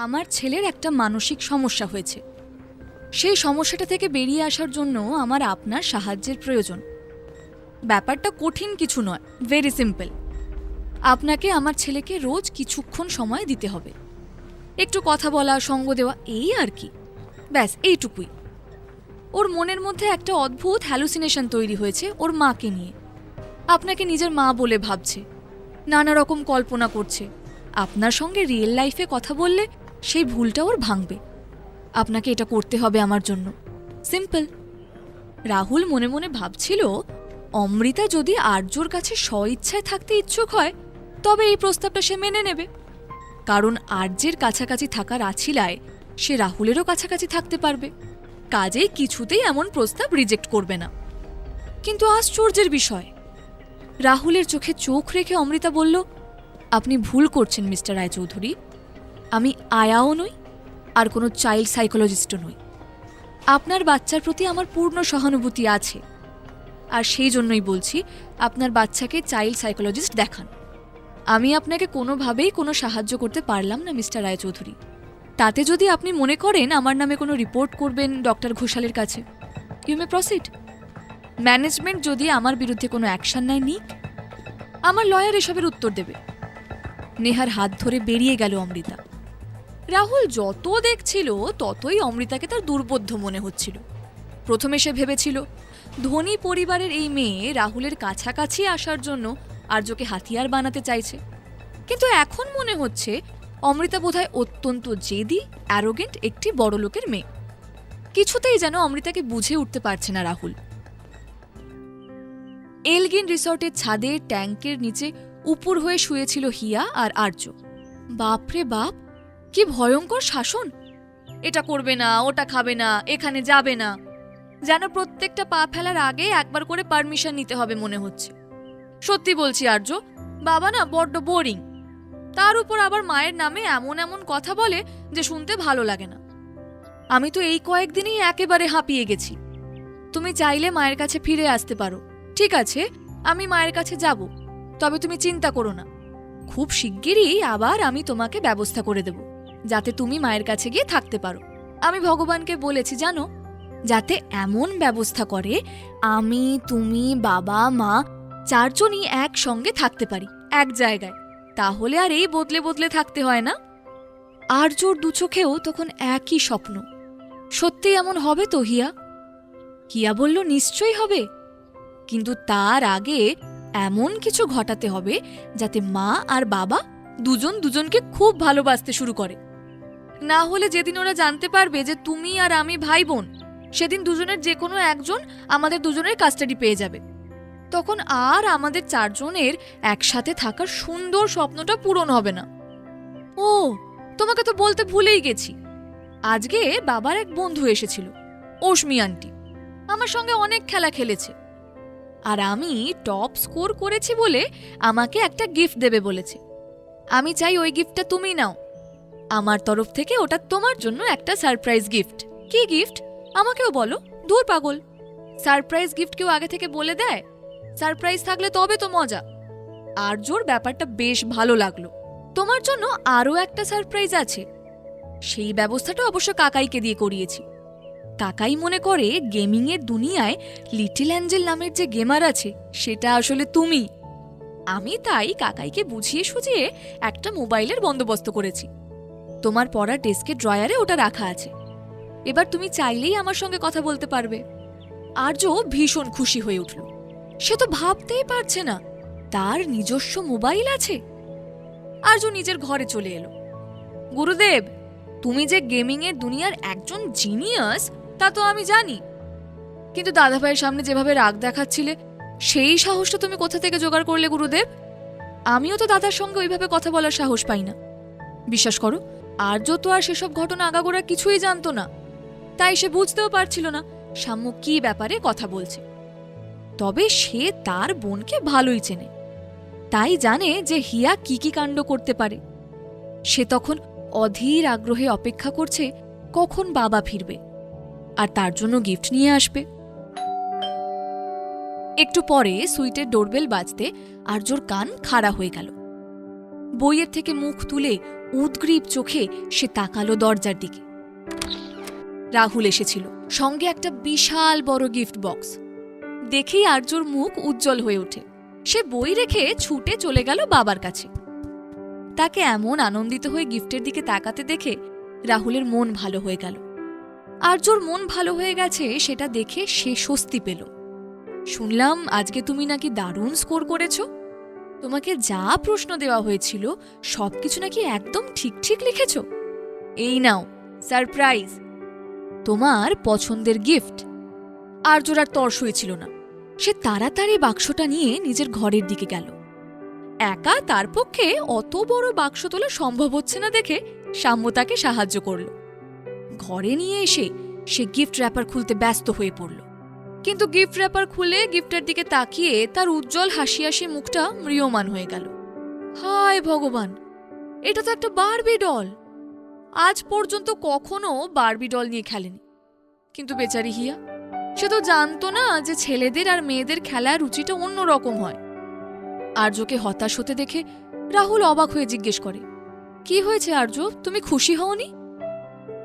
আমার ছেলের একটা মানসিক সমস্যা হয়েছে। সেই সমস্যাটা থেকে বেরিয়ে আসার জন্য আমার আপনার সাহায্যের প্রয়োজন। ব্যাপারটা কঠিন কিছু নয় ভেরি সিম্পল আপনাকে আমার ছেলেকে রোজ কিছুক্ষণ সময় দিতে হবে। একটু কথা বলা, সঙ্গ দেওয়া, এই আর কি। ব্যাস, এইটুকুই। ওর মনের মধ্যে একটা অদ্ভুত হ্যালুসিনেশন তৈরি হয়েছে ওর মাকে নিয়ে। আপনাকে নিজের মা বলে ভাবছে। নানা রকম কল্পনা করছে। আপনার সঙ্গে রিয়েল লাইফে কথা বললে সেই ভুলটা ওর ভাঙবে। আপনাকে এটা করতে হবে আমার জন্য। সিম্পল। রাহুল মনে মনে ভাবছিল, অমৃতা যদি আর্যর কাছে স্বইচ্ছায় থাকতে ইচ্ছুক হয়, তবে এই প্রস্তাবটা সে মেনে নেবে। কারণ আর্যের কাছাকাছি থাকার আছিলায় সে রাহুলেরও কাছাকাছি থাকতে পারবে। কাজেই কিছুতেই এমন প্রস্তাব রিজেক্ট করবে না। কিন্তু আশ্চর্যের বিষয়, রাহুলের চোখে চোখ রেখে অমৃতা বলল, আপনি ভুল করছেন, মিস্টার রায়চৌধুরী। আমি আয়াও নই, আর কোনো চাইল্ড সাইকোলজিস্টও নই। আপনার বাচ্চার প্রতি আমার পূর্ণ সহানুভূতি আছে, আর সেই জন্যই বলছি, আপনার বাচ্চাকে চাইল্ড সাইকোলজিস্ট দেখান। আমি আপনাকে কোনোভাবেই কোনো সাহায্য করতে পারলাম না, মিস্টার রায়চৌধুরী। তাতে যদি আপনি মনে করেন আমার নামে কোনো রিপোর্ট করবেন ডক্টর ঘোষালের কাছে। ইউ মে প্রসিড ম্যানেজমেন্ট যদি আমার বিরুদ্ধে কোনো অ্যাকশন নেয়, নিক। আমার লয়ার এসবের উত্তর দেবে। নেহার হাত ধরে বেরিয়ে গেল অমৃতা। রাহুল যত দেখছিল, ততই অমৃতাকে তার দুর্বোধ্য মনে হচ্ছিল। প্রথমে সে ভেবেছিল, ধনী পরিবারের এই মেয়ে রাহুলের কাছাকাছি আসার জন্য আর্যকে হাতিয়ার বানাতে চাইছে। কিন্তু এখন মনে হচ্ছে, অমৃতা বোধহয় অত্যন্ত জেদি অ্যারোগেন্ট একটি বড় লোকের মেয়ে। কিছুতেই যেন অমৃতাকে বুঝে উঠতে পারছে না রাহুল। এলগিন রিসর্টের ছাদে ট্যাঙ্কের নিচে উপুর হয়ে শুয়েছিল হিয়া আর আর্য। বাপরে বাপ কি ভয়ঙ্কর শাসন? এটা করবে না, ওটা খাবে না, এখানে যাবে না। যেন প্রত্যেকটা পা ফেলার আগে একবার করে পারমিশন নিতে হবে মনে হচ্ছে। সত্যি বলছি, আর্য, বাবা না বড্ড বোরিং তার উপর আবার মায়ের নামে এমন এমন কথা বলে যে শুনতে ভালো লাগে না। আমি তো এই কয়েকদিনই একেবারে হাঁপিয়ে গেছি। তুমি চাইলে মায়ের কাছে ফিরে আসতে পারো। ঠিক আছে, আমি মায়ের কাছে যাব। তবে তুমি চিন্তা করো না। খুব শিগগিরই আবার আমি তোমাকে ব্যবস্থা করে দেব। যাতে তুমি মায়ের কাছে গিয়ে থাকতে পারো। আমি ভগবানকে বলেছি, জানো, যাতে এমন ব্যবস্থা করে আমি, তুমি, বাবা, মা চারজনই একসঙ্গে থাকতে পারি, এক জায়গায়। তাহলে আর এই বদলে বদলে থাকতে হয় না। আর্যর দু চোখেও তখন একই স্বপ্ন। সত্যি এমন হবে তো, হিয়া? হিয়া বলল, নিশ্চয়ই হবে। কিন্তু তার আগে এমন কিছু ঘটাতে হবে যাতে মা আর বাবা দুজন দুজনকে খুব ভালোবাসতে শুরু করে। না হলে যেদিন ওরা জানতে পারবে যে তুমি আর আমি ভাই বোন সেদিন দুজনের যে কোনো একজন আমাদের দুজনের কাস্টাডি পেয়ে যাবে। তখন আর আমাদের চারজনের একসাথে থাকার সুন্দর স্বপ্নটা পূরণ হবে না। ও, তোমাকে তো বলতে ভুলেই গেছি। আজকে বাবার এক বন্ধু এসেছিল অশ্মি আন্টি। আমার সঙ্গে অনেক খেলা খেলেছে। আর আমি টপ স্কোর করেছি বলে আমাকে একটা গিফট দেবে বলেছে। আমি চাই ওই গিফটটা তুমি নাও। আমার তরফ থেকে ওটা তোমার জন্য একটা সারপ্রাইজ গিফট কি গিফট আমাকেও বলো। দূর পাগল। সারপ্রাইজ গিফট কেউ আগে থেকে বলে দেয়? সারপ্রাইজ থাকলে তবে তো মজা। আর্যর ব্যাপারটা বেশ ভালো লাগল। তোমার জন্য আরও একটা সারপ্রাইজ আছে। সেই ব্যবস্থাটা অবশ্য কাকাইকে দিয়ে করিয়েছি। কাকাই মনে করে গেমিংয়ের দুনিয়ায় লিটিল অ্যাঞ্জেল নামের যে গেমার আছে, সেটা আসলে তুমি। আমি তাই কাকাইকে বুঝিয়ে সুঝিয়ে একটা মোবাইলের বন্দোবস্ত করেছি। তোমার পড়ার ডেস্কের ড্রয়ারে ওটা রাখা আছে। এবার তুমি চাইলেই আমার সঙ্গে কথা বলতে পারবে। আর্য ভীষণ খুশি হয়ে উঠল। সে তো ভাবতেই পারছে না, তার নিজস্ব মোবাইল আছে। আর্য নিজের ঘরে চলে এলো। গুরুদেব, তুমি যে গেমিংয়ের দুনিয়ার একজন জিনিয়াস, তা তো আমি জানি। কিন্তু দাদাভাইয়ের সামনে যেভাবে রাগ দেখাচ্ছিলে, সেই সাহসটা তুমি কোথা থেকে জোগাড় করলে, গুরুদেব? আমিও তো দাদার সঙ্গে ওইভাবে কথা বলার সাহস পাই না। বিশ্বাস করো আর্য তো আর সেসব ঘটনা আগাগোড়া কিছুই জানতো না। তাই সে বুঝতেও পারছিল না সাম্য কি ব্যাপারে কথা বলছে। তবে সে তার বোনকে ভালোই চেনে। তাই জানে যে হিয়া কি কি কাণ্ড করতে পারে। সে তখন অধীর আগ্রহে অপেক্ষা করছে কখন বাবা ফিরবে আর তার জন্য গিফট নিয়ে আসবে। একটু পরে সুইটের ডোরবেল বাজতে আর্যর কান খাড়া হয়ে গেল। বইয়ের থেকে মুখ তুলে উদ্গ্রীব চোখে সে তাকালো দরজার দিকে। রাহুল এসেছিল। সঙ্গে একটা বিশাল বড় গিফট বক্স। দেখেই আর্যর মুখ উজ্জ্বল হয়ে ওঠে। সে বই রেখে ছুটে চলে গেল বাবার কাছে। তাকে এমন আনন্দিত হয়ে গিফটের দিকে তাকাতে দেখে রাহুলের মন ভালো হয়ে গেল। আর্যর মন ভালো হয়ে গেছে সেটা দেখে সে স্বস্তি পেল। শুনলাম আজকে তুমি নাকি দারুণ স্কোর করেছ। তোমাকে যা প্রশ্ন দেওয়া হয়েছিল, সবকিছু নাকি একদম ঠিক ঠিক লিখেছ। এই নাও, সারপ্রাইজ। তোমার পছন্দের গিফট। আর তর্স হয়েছিল না। সে তাড়াতাড়ি বাক্সটা নিয়ে নিজের ঘরের দিকে গেল। একা তার পক্ষে অত বড় বাক্স তোলা সম্ভব হচ্ছে না দেখে সাম্য তাকে সাহায্য করল। ঘরে নিয়ে এসে সে গিফট র্যাপার খুলতে ব্যস্ত হয়ে পড়ল। কিন্তু গিফট র্যাপার খুলে গিফটের দিকে তাকিয়ে তার উজ্জ্বল হাসি হাসি মুখটা ম্রিয়মান হয়ে গেল। হায় ভগবান! এটা তো একটা বারবি ডল আজ পর্যন্ত কখনো বারবি ডল নিয়ে খেলেনি। কিন্তু বেচারি হিয়া, সে তো জানতো না যে ছেলেদের আর মেয়েদের খেলার রুচিটা অন্য রকম হয়। আর্যকে হতাশ হতে দেখে রাহুল অবাক হয়ে জিজ্ঞেস করে, কি হয়েছে আর্য? তুমি খুশি হওনি?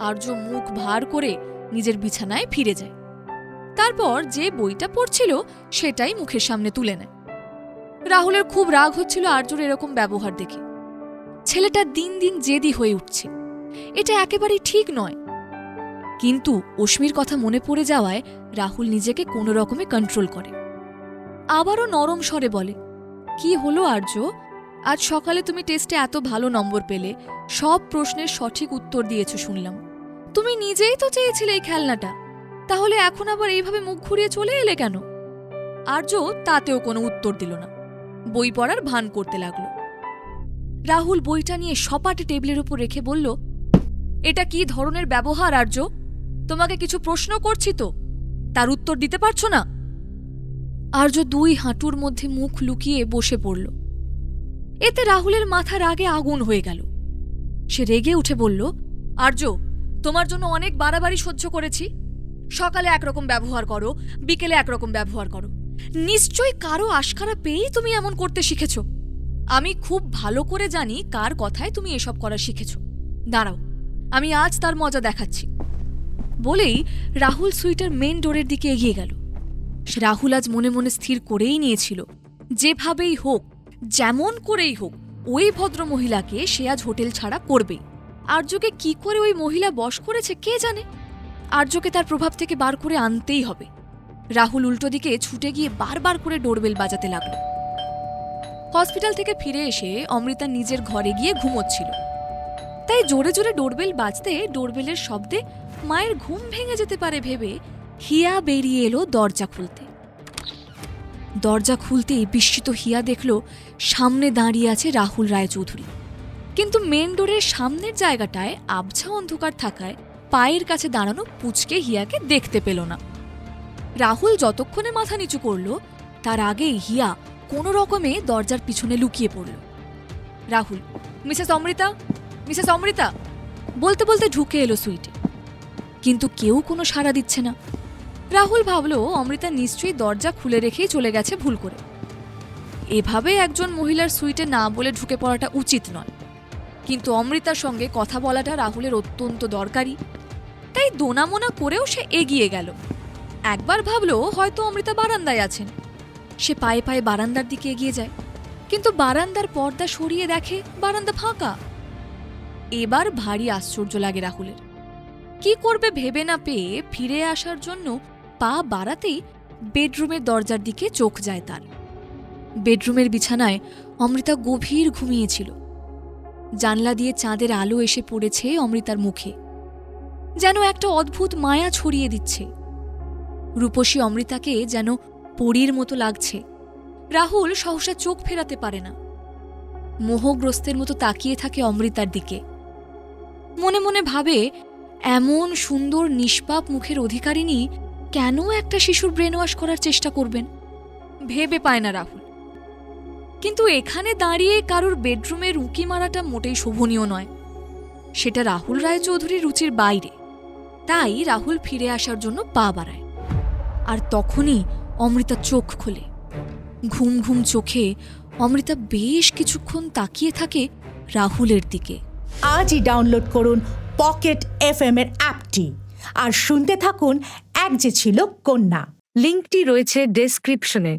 আর্য মুখ ভার করে নিজের বিছানায় ফিরে যায়। তারপর যে বইটা পড়ছিল, সেটাই মুখের সামনে তুলে নেয়। রাহুলের খুব রাগ হচ্ছিল আর্যর এরকম ব্যবহার দেখে। ছেলেটা দিন দিন জেদি হয়ে উঠছে। এটা একেবারেই ঠিক নয়। কিন্তু অশ্মির কথা মনে পড়ে যাওয়ায় রাহুল নিজেকে কোনো রকমে কন্ট্রোল করে। আবারও নরম স্বরে বলে, কি হলো আর্য আজ সকালে তুমি টেস্টে এত ভালো নম্বর পেলে। সব প্রশ্নের সঠিক উত্তর দিয়েছ শুনলাম। তুমি নিজেই তো চেয়েছিলে এই খেলনাটা। তাহলে এখন আবার এইভাবে মুখ ঘুরিয়ে চলে এলে কেন? আর্য তাতেও কোনো উত্তর দিল না। বই পড়ার ভান করতে লাগল। রাহুল বইটা নিয়ে সপাটে টেবিলের উপর রেখে বলল, এটা কি ধরনের ব্যবহার, আর্য? তোমাকে কিছু প্রশ্ন করছি তো। তার উত্তর দিতে পারছ না? আর্য দুই হাঁটুর মধ্যে মুখ লুকিয়ে বসে পড়ল। এতে রাহুলের মাথার আগে আগুন হয়ে গেল। সে রেগে উঠে বলল, আর্য, তোমার জন্য অনেক বাড়াবাড়ি সহ্য করেছি। সকালে একরকম ব্যবহার করো, বিকেলে একরকম ব্যবহার করো। নিশ্চয়ই কারও আশকারা পেয়েই তুমি এমন করতে শিখেছ। আমি খুব ভালো করে জানি কার কথায় তুমি এসব করা শিখেছ। দাঁড়াও, আমি আজ তার মজা দেখাচ্ছি। বলেই রাহুল সুইটার মেন ডোরের দিকে এগিয়ে গেল। রাহুল আজ মনে মনে স্থির করেই নিয়েছিল। যেভাবেই হোক, যেমন করেই হোক, ওই ভদ্র মহিলাকে সে আজ হোটেল ছাড়া করবেই। আর্যকে কি করে ওই মহিলা বশ করেছে কে জানে? আর্যকে তার প্রভাব থেকে বার করে আনতেই হবে। রাহুল উল্টো দিকে ছুটে গিয়ে বারবার করে ডোরবেল বাজাতে লাগল। হসপিটাল থেকে ফিরে এসে অমৃতা নিজের ঘরে গিয়ে ঘুমোচ্ছিল। তাই জোরে জোরে ডোরবেল বাজতে ডোরবেলের শব্দে মায়ের ঘুম ভেঙে যেতে পারে ভেবে হিয়া বেরিয়ে এলো দরজা খুলতে। দরজা খুলতেই বিস্মিত হিয়া দেখল সামনে দাঁড়িয়ে আছে রাহুল রায়চৌধুরী। কিন্তু মেন ডোরের সামনের জায়গাটায় আবছা অন্ধকার থাকায় পায়ের কাছে দাঁড়ানো পুচকে হিয়াকে দেখতে পেল না। রাহুল যতক্ষণে মাথা নিচু করল, তার আগেই হিয়া কোনো রকমে দরজার পিছনে লুকিয়ে পড়ল। রাহুল, মিসেস অমৃতা? মিসেস অমৃতা? বলতে বলতে ঢুকে এলো সুইটে। কিন্তু কেউ কোনো সাড়া দিচ্ছে না। রাহুল ভাবল, অমৃতা নিশ্চয়ই দরজা খুলে রেখেই চলে গেছে ভুল করে। এভাবে একজন মহিলার সুইটে না বলে ঢুকে পড়াটা উচিত নয়। কিন্তু অমৃতার সঙ্গে কথা বলাটা রাহুলের অত্যন্ত দরকারি। তাই দোনামোনা করেও সে এগিয়ে গেল। একবার ভাবল হয়তো অমৃতা বারান্দায় আছেন। সে পায়ে পায়ে বারান্দার দিকে এগিয়ে যায়, কিন্তু বারান্দার পর্দা সরিয়ে দেখে বারান্দা ফাঁকা। এবার ভারী আশ্চর্য লাগে রাহুলের। কি করবে ভেবে না পেয়ে ফিরে আসার জন্য পা বাড়াতেই বেডরুমের দরজার দিকে চোখ যায় তার। বেডরুমের বিছানায় অমৃতা গভীর ঘুমিয়েছিল। জানলা দিয়ে চাঁদের আলো এসে পড়েছে অমৃতার মুখে। যেন একটা অদ্ভুত মায়া ছড়িয়ে দিচ্ছে। রূপসী অমৃতাকে যেন পরীর মতো লাগছে। রাহুল সহসা চোখ ফেরাতে পারে না। মোহগ্রস্তের মতো তাকিয়ে থাকে অমৃতার দিকে। মনে মনে ভাবে, এমন সুন্দর নিষ্পাপ মুখের অধিকারিণী কেন একটা শিশুর ব্রেনওয়াশ করার চেষ্টা করবেন? ভেবে পায় না রাহুল। কিন্তু এখানে দাঁড়িয়ে কারোর বেডরুমে রুকি মারাটা মোটেই শোভনীয় নয়। সেটা রাহুল রায়চৌধুরীর রুচির বাইরে। তাই রাহুল ফিরে আসার জন্য পা বাড়ায়। আর তখনই অমৃতা চোখ খোলে। ঘুম ঘুম চোখে অমৃতা বেশ কিছুক্ষণ তাকিয়ে থাকে রাহুলের দিকে। আজই ডাউনলোড করুন পকেট এফ এম এর অ্যাপটি আর শুনতে থাকুন এক যে ছিল কন্যা। লিঙ্কটি রয়েছে ডেসক্রিপশনে।